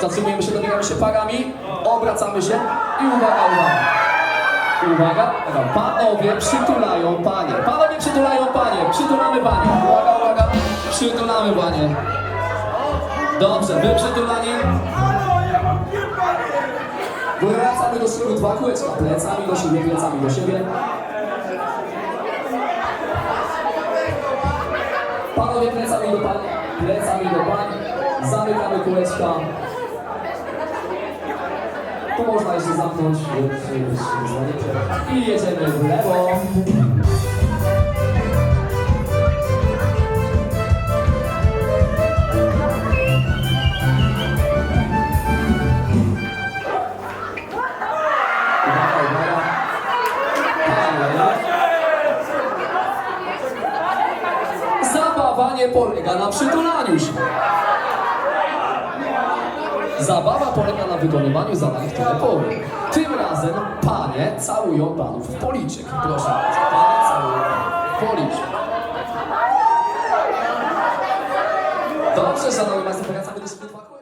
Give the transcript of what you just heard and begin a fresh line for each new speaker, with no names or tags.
Zatrzymujemy się, dobieramy się parami, obracamy się i uwaga, uwaga. Uwaga, uwaga. Panowie przytulają panie. Panowie przytulają panie. Przytulamy panie. Uwaga, uwaga. Przytulamy panie. Dobrze, wy przytulani. Wracamy do siebie, dwa kółeczka. Plecami do siebie, plecami do siebie. Panowie plecami do pani, plecami do pani. Zamykamy kółeczka. Tu można jeszcze zamknąć. I jedziemy w lewo. Zabawa nie polega na przytulaniu się. Zabawa polega na wykonywaniu zadań, które powiem. Tym razem panie całują panów w policzek. Proszę bardzo, panie całują w policzek. Dobrze, szanowni państwo, wracamy do siebie.